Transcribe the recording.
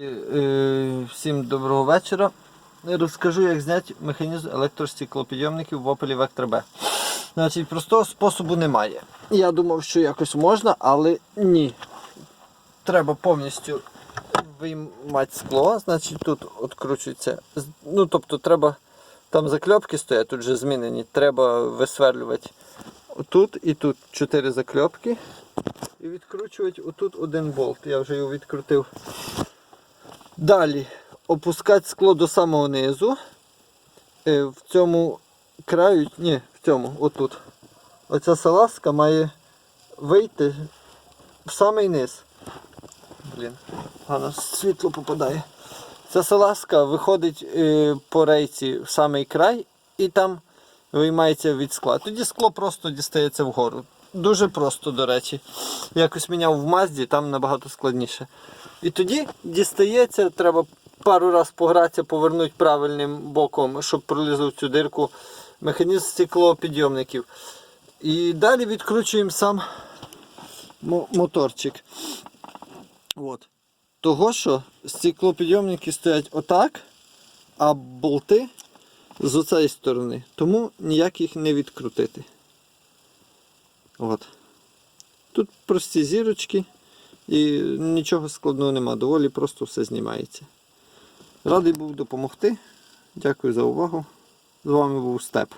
Е, Всім доброго вечора. Розкажу, як зняти механізм електростеклопідйомників в Opel Vectra B. Значить, простого способу немає. Я думав, що якось можна, але ні. Треба повністю виймати скло, значить тут відкручується. Ну, тобто треба, там закльопки стоять, тут вже змінені. Треба висверлювати тут і тут чотири закльопки. І відкручувати отут один болт. Я вже його відкрутив. Далі опускати скло до самого низу. Е, В цьому краю, ні, в цьому, отут. Оця салазка має вийти в самий низ. Блін, погано світло попадає. Ця салазка виходить е, по рейці в самий край і там виймається від скла. Тоді скло просто дістається вгору. Дуже просто, до речі. Якось міняв в Мазді, там набагато складніше. І тоді дістається, треба пару разів погратися, повернути правильним боком, щоб пролізав цю дирку механізм стеклопідйомників. І далі відкручуємо сам моторчик. От. Того, що стеклопідйомники стоять отак, а болти з оцеї сторони. Тому ніяк їх не відкрутити. От. Тут прості зірочки і нічого складного нема. Доволі просто все знімається. Радий був допомогти. Дякую за увагу. З вами був Степ.